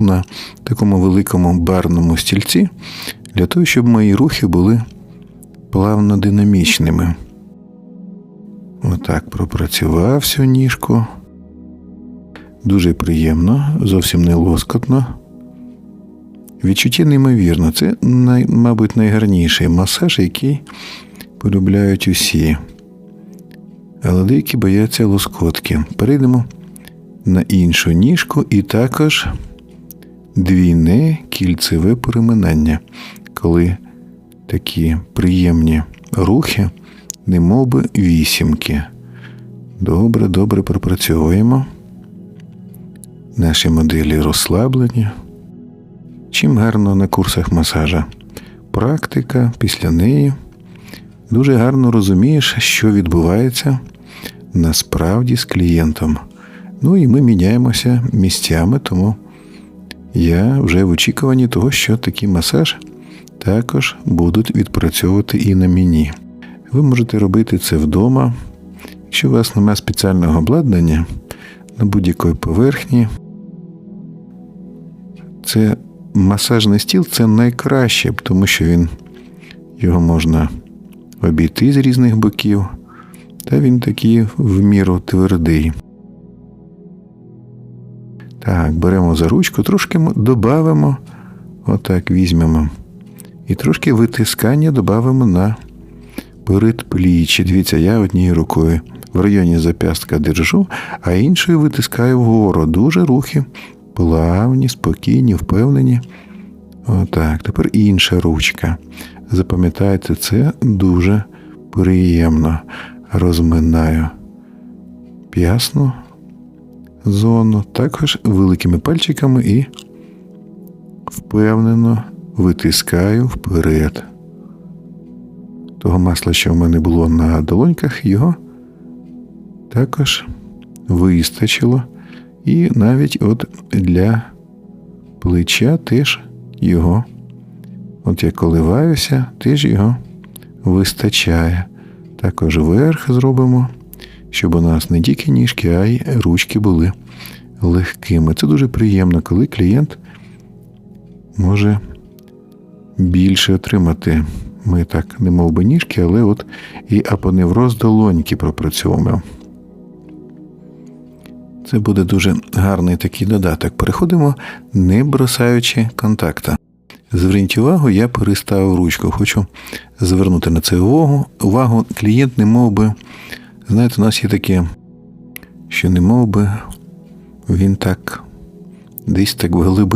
на такому великому барному стільці для того, щоб мої рухи були плавно динамічними. Отак пропрацював всю ніжку. Дуже приємно, зовсім не лоскотно. Відчуття неймовірно. Це, най, мабуть, найгарніший масаж, який полюбляють усі. Але деякі бояться лоскотки. Перейдемо на іншу ніжку і також двійне кільцеве переминання, коли такі приємні рухи, немов би вісімки. Добре, добре пропрацьовуємо. Наші моделі розслаблені. Чим гарно на курсах масажа. Практика після неї дуже гарно розумієш, що відбувається насправді з клієнтом. Ну і ми міняємося місцями, тому я вже в очікуванні того, що такий масаж також будуть відпрацьовувати і на мені. Ви можете робити це вдома, якщо у вас немає спеціального обладнання на будь-якої поверхні. Це масажний стіл це найкраще, тому що він його можна обійти з різних боків, та він такий в міру твердий. Так, беремо за ручку, трошки додамо, отак візьмемо. І трошки витискання додамо на передпліччя. Дивіться, я однією рукою в районі зап'ястка держу, а іншою витискаю вгору. Дуже рухи плавні, спокійні, впевнені. Отак. Тепер інша ручка. Запам'ятайте, це дуже приємно. Розминаю п'ясну зону, також великими пальчиками і впевнено витискаю вперед. Того масла, що в мене було на долоньках, його також вистачило. І навіть от для плеча теж його, от я коливаюся, теж його вистачає. Також верх зробимо, щоб у нас не тільки ніжки, а й ручки були легкими. Це дуже приємно, коли клієнт може більше отримати. Ми так не мов би ніжки, але от і апоневроз долоньки пропрацьовуємо. Це буде дуже гарний такий додаток. Переходимо, не бросаючи контакта. Зверніть увагу, я переставив ручку. Хочу звернути на це увагу. Увагу, клієнт не мов би, знаєте, у нас є таке, що не мов би він так десь так в